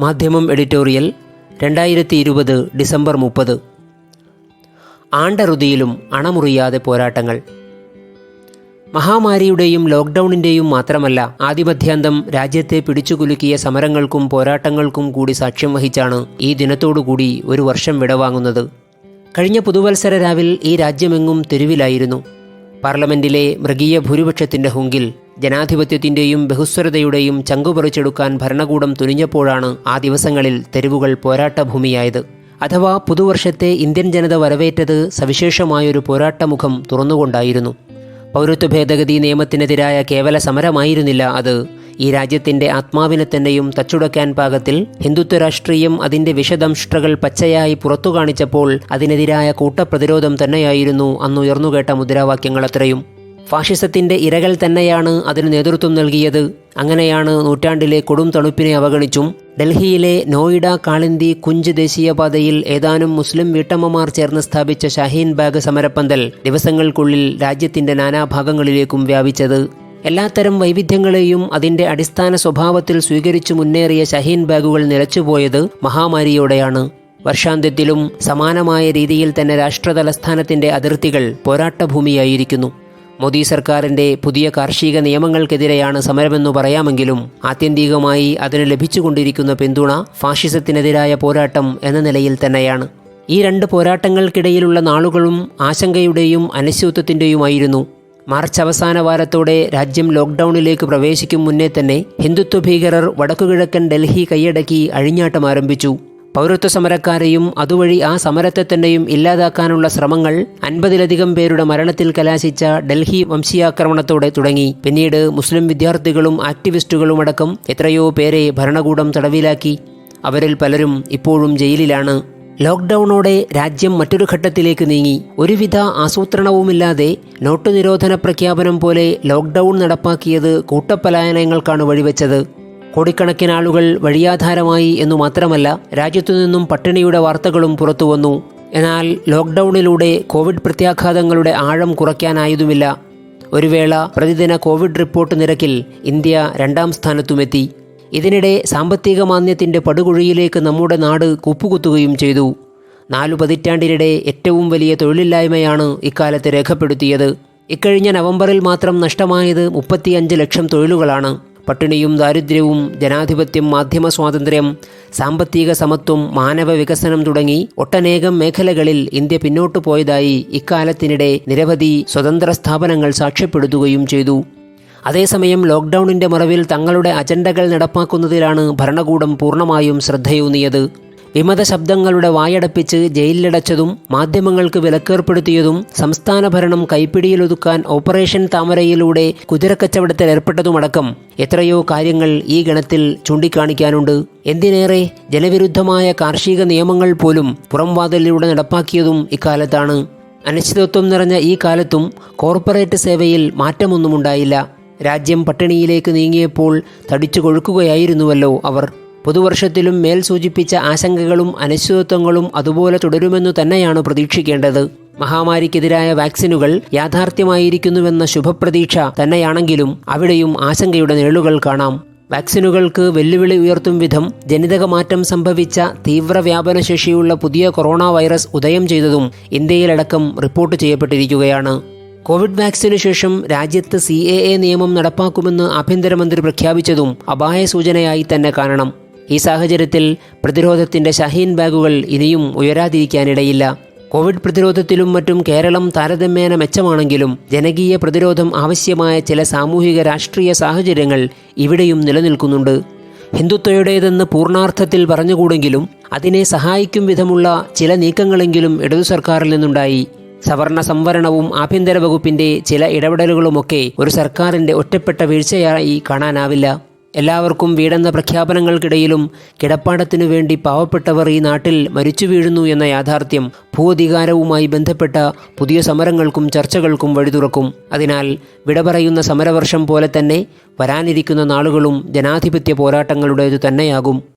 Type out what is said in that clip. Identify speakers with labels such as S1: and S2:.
S1: മാധ്യമം എഡിറ്റോറിയൽ രണ്ടായിരത്തി ഇരുപത് ഡിസംബർ മുപ്പത്. ആണ്ടറുതിയിലും അണമുറിയാതെ പോരാട്ടങ്ങൾ. മഹാമാരിയുടെയും ലോക്ക്ഡൗണിന്റെയും മാത്രമല്ല ആദിമധ്യാന്തം രാജ്യത്തെ പിടിച്ചുകുലുക്കിയ സമരങ്ങൾക്കും പോരാട്ടങ്ങൾക്കും കൂടി സാക്ഷ്യം വഹിച്ചാണ് ഈ ദിനത്തോടുകൂടി ഒരു വർഷം വിടവാങ്ങുന്നത്. കഴിഞ്ഞ പുതുവത്സര രാവിൽ ഈ രാജ്യമെങ്ങും തെരുവിലായിരുന്നു. പാർലമെന്റിലെ മൃഗീയ ഭൂരിപക്ഷത്തിന്റെ ഹുങ്കിൽ ജനാധിപത്യത്തിന്റെയും ബഹുസ്വരതയുടെയും ചങ്കുപറിച്ചെടുക്കാൻ ഭരണകൂടം തുനിഞ്ഞപ്പോഴാണ് ആ ദിവസങ്ങളിൽ തെരുവുകൾ പോരാട്ടഭൂമിയായത്. അഥവാ പുതുവർഷത്തെ ഇന്ത്യൻ ജനത വരവേറ്റത് സവിശേഷമായൊരു പോരാട്ടമുഖം തുറന്നുകൊണ്ടായിരുന്നു. പൗരത്വ ഭേദഗതി നിയമത്തിനെതിരായ കേവല സമരമായിരുന്നില്ല അത്. ഈ രാജ്യത്തിന്റെ ആത്മാവിനെ തന്നെയും തച്ചുടക്കാൻ പാകത്തിൽ ഹിന്ദുത്വ രാഷ്ട്രീയം അതിന്റെ വിഷദംഷ്ട്രകൾ പച്ചയായി പുറത്തു കാണിച്ചപ്പോൾ അതിനെതിരായ കൂട്ടപ്രതിരോധം തന്നെയായിരുന്നു അന്നുയർന്നുകേട്ട മുദ്രാവാക്യങ്ങളത്രയും. ഫാഷിസത്തിന്റെ ഇരകൾ തന്നെയാണ് അതിന് നേതൃത്വം നൽകിയത്. അങ്ങനെയാണ് നൂറ്റാണ്ടിലെ കൊടും തണുപ്പിനെ അവഗണിച്ചും ഡൽഹിയിലെ നോയിഡ കാളിന്തി കുഞ്ച് ദേശീയപാതയിൽ ഏതാനും മുസ്ലിം വീട്ടമ്മമാർ ചേർന്ന് സ്ഥാപിച്ച ഷാഹീൻ ബാഗ് സമരപ്പന്തൽ ദിവസങ്ങൾക്കുള്ളിൽ രാജ്യത്തിന്റെ നാനാഭാഗങ്ങളിലേക്കും വ്യാപിച്ചത്. എല്ലാത്തരം വൈവിധ്യങ്ങളെയും അതിന്റെ അടിസ്ഥാന സ്വഭാവത്തിൽ സ്വീകരിച്ചു മുന്നേറിയ ഷഹീൻ ബാഗുകൾ നിലച്ചുപോയത് മഹാമാരിയോടെയാണ്. വർഷാന്ത്യത്തിലും സമാനമായ രീതിയിൽ തന്നെ രാഷ്ട്രതലസ്ഥാനത്തിന്റെ അതിർത്തികൾ പോരാട്ടഭൂമിയായിരിക്കുന്നു. മോദി സർക്കാരിന്റെ പുതിയ കാർഷിക നിയമങ്ങൾക്കെതിരെയാണ് സമരമെന്നു പറയാമെങ്കിലും ആത്യന്തികമായി അതിന് ലഭിച്ചുകൊണ്ടിരിക്കുന്ന പിന്തുണ ഫാഷിസത്തിനെതിരായ പോരാട്ടം എന്ന നിലയിൽ തന്നെയാണ്. ഈ രണ്ട് പോരാട്ടങ്ങൾക്കിടയിലുള്ള നാളുകളും ആശങ്കയുടെയും അനിശ്ചിതത്വത്തിന്റെയുമായിരുന്നു മാർച്ച് അവസാന വാരത്തോടെ രാജ്യം ലോക്ക്ഡൌണിലേക്ക് പ്രവേശിക്കും മുന്നേ തന്നെ ഹിന്ദുത്വ ഭീകരർ വടക്കുകിഴക്കൻ ഡൽഹി കൈയടക്കി അഴിഞ്ഞാട്ടം ആരംഭിച്ചു. പൗരത്വ സമരക്കാരെയും അതുവഴി ആ സമരത്തെ തന്നെയും ഇല്ലാതാക്കാനുള്ള ശ്രമങ്ങൾ അൻപതിലധികം പേരുടെ മരണത്തിൽ കലാശിച്ച ഡൽഹി വംശീയാക്രമണത്തോടെ തുടങ്ങി. പിന്നീട് മുസ്ലിം വിദ്യാർത്ഥികളും ആക്ടിവിസ്റ്റുകളും അടക്കം എത്രയോ പേരെ ഭരണകൂടം തടവിലാക്കി. അവരിൽ പലരും ഇപ്പോഴും ജയിലിലാണ്. ലോക്ക്ഡൌണോടെ രാജ്യം മറ്റൊരു ഘട്ടത്തിലേക്ക് നീങ്ങി. ഒരുവിധ ആസൂത്രണവുമില്ലാതെ നോട്ട് നിരോധന പ്രഖ്യാപനം പോലെ ലോക്ക്ഡൌൺ നടപ്പാക്കിയത് കൂട്ടപ്പലായനങ്ങൾക്കാണ് വഴിവെച്ചത്. കോടിക്കണക്കിന് ആളുകൾ വഴിയാധാരമായി എന്നു മാത്രമല്ല രാജ്യത്തു നിന്നും പട്ടിണിയുടെ വാർത്തകളും പുറത്തുവന്നു എന്നാൽ ലോക്ക്ഡൌണിലൂടെ കോവിഡ് പ്രത്യാഘാതങ്ങളുടെ ആഴം കുറയ്ക്കാനായതുമില്ല. ഒരു വേള പ്രതിദിന കോവിഡ് റിപ്പോർട്ട് നിരക്കിൽ ഇന്ത്യ രണ്ടാം സ്ഥാനത്തുമെത്തി. ഇതിനിടെ സാമ്പത്തിക മാന്യത്തിന്റെ പടുകുഴിയിലേക്ക് നമ്മുടെ നാട് കുപ്പുകുത്തുകയും ചെയ്തു. നാലു പതിറ്റാണ്ടിനിടെ ഏറ്റവും വലിയ തൊഴിലില്ലായ്മയാണ് ഇക്കാലത്ത് രേഖപ്പെടുത്തിയത്. ഇക്കഴിഞ്ഞ നവംബറിൽ മാത്രം നഷ്ടമായത് മുപ്പത്തിയഞ്ച് ലക്ഷം തൊഴിലുകളാണ്. പട്ടിണിയും ദാരിദ്ര്യവും ജനാധിപത്യം മാധ്യമ സ്വാതന്ത്ര്യം സാമ്പത്തിക സമത്വം മാനവ വികസനം തുടങ്ങി ഒട്ടനേകം മേഖലകളിൽ ഇന്ത്യ പിന്നോട്ടു പോയതായി ഇക്കാലത്തിനിടെ നിരവധി സ്വതന്ത്ര സ്ഥാപനങ്ങൾ സാക്ഷ്യപ്പെടുത്തുകയും ചെയ്തു. അതേസമയം ലോക്ക്ഡൌണിന്റെ മറവിൽ തങ്ങളുടെ അജണ്ടകൾ നടപ്പാക്കുന്നതിലാണ് ഭരണകൂടം പൂർണമായും ശ്രദ്ധയൂന്നിയത് വിമത ശബ്ദങ്ങളുടെ വായടപ്പിച്ച് ജയിലിലടച്ചതും മാധ്യമങ്ങൾക്ക് വിലക്കേർപ്പെടുത്തിയതും സംസ്ഥാന ഭരണം കൈപ്പിടിയിലൊതുക്കാൻ ഓപ്പറേഷൻ താമരയിലൂടെ കുതിരക്കച്ചവടത്തിൽ ഏർപ്പെട്ടതുമടക്കം എത്രയോ കാര്യങ്ങൾ ഈ ഗണത്തിൽ ചൂണ്ടിക്കാണിക്കാനുണ്ട്. എന്തിനേറെ? ജനവിരുദ്ധമായ കാർഷിക നിയമങ്ങൾ പോലും പുറംവാതിലൂടെ നടപ്പാക്കിയതും ഇക്കാലത്താണ്. അനിശ്ചിതത്വം നിറഞ്ഞ ഈ കാലത്തും കോർപ്പറേറ്റ് സേവയിൽ മാറ്റമൊന്നുമുണ്ടായില്ല. രാജ്യം പട്ടിണിയിലേക്ക് നീങ്ങിയപ്പോൾ തടിച്ചു കൊഴുക്കുകയായിരുന്നുവല്ലോ അവർ. പുതുവർഷത്തിലും മേൽ സൂചിപ്പിച്ച ആശങ്കകളും അനിശ്ചിതത്വങ്ങളും അതുപോലെ തുടരുമെന്നു തന്നെയാണ് പ്രതീക്ഷിക്കേണ്ടത്. മഹാമാരിക്കെതിരായ വാക്സിനുകൾ യാഥാർത്ഥ്യമായിരിക്കുന്നുവെന്ന ശുഭപ്രതീക്ഷ തന്നെയാണെങ്കിലും അവിടെയും ആശങ്കയുടെ നിഴലുകൾ കാണാം. വാക്സിനുകൾക്ക് വെല്ലുവിളി ഉയർത്തും വിധം ജനിതക മാറ്റം സംഭവിച്ച തീവ്ര വ്യാപനശേഷിയുള്ള പുതിയ കൊറോണ വൈറസ് ഉദയം ചെയ്തതും ഇന്ത്യയിലടക്കം റിപ്പോർട്ട് ചെയ്യപ്പെട്ടിരിക്കുകയാണ്. കോവിഡ് വാക്സിനു ശേഷം രാജ്യത്ത് സി നിയമം നടപ്പാക്കുമെന്ന് ആഭ്യന്തരമന്ത്രി പ്രഖ്യാപിച്ചതും അപായ സൂചനയായി തന്നെ കാണണം. ഈ സാഹചര്യത്തിൽ പ്രതിരോധത്തിന്റെ ഷഹീൻ ബാഗുകൾ ഇനിയും ഉയരാതിരിക്കാനിടയില്ല. കോവിഡ് പ്രതിരോധത്തിലും മറ്റും കേരളം താരതമ്യേന മെച്ചമാണെങ്കിലും ജനകീയ പ്രതിരോധം ആവശ്യമായ ചില സാമൂഹിക രാഷ്ട്രീയ സാഹചര്യങ്ങൾ ഇവിടെയും നിലനിൽക്കുന്നുണ്ട്. ഹിന്ദുത്വയുടേതെന്ന് പൂർണാർത്ഥത്തിൽ പറഞ്ഞുകൂടെങ്കിലും അതിനെ സഹായിക്കും വിധമുള്ള ചില നീക്കങ്ങളെങ്കിലും ഇടതു സർക്കാരിൽ നിന്നുണ്ടായി. സവർണ സംവരണവും ആഭ്യന്തര വകുപ്പിന്റെ ചില ഇടപെടലുകളുമൊക്കെ ഒരു സർക്കാരിന്റെ ഒറ്റപ്പെട്ട വീഴ്ചയായി കാണാനാവില്ല. എല്ലാവർക്കും വീടെന്ന പ്രഖ്യാപനങ്ങൾക്കിടയിലും കിടപ്പാടത്തിനു വേണ്ടി പാവപ്പെട്ടവർ ഈ നാട്ടിൽ മരിച്ചു വീഴുന്നു എന്ന യാഥാർത്ഥ്യം ഭൂഅധികാരവുമായി ബന്ധപ്പെട്ട പുതിയ സമരങ്ങൾക്കും ചർച്ചകൾക്കും വഴി തുറക്കും. അതിനാൽ വിട പറയുന്ന സമരവർഷം പോലെ തന്നെ വരാനിരിക്കുന്ന നാളുകളും ജനാധിപത്യ പോരാട്ടങ്ങളുടേതു തന്നെയാകും.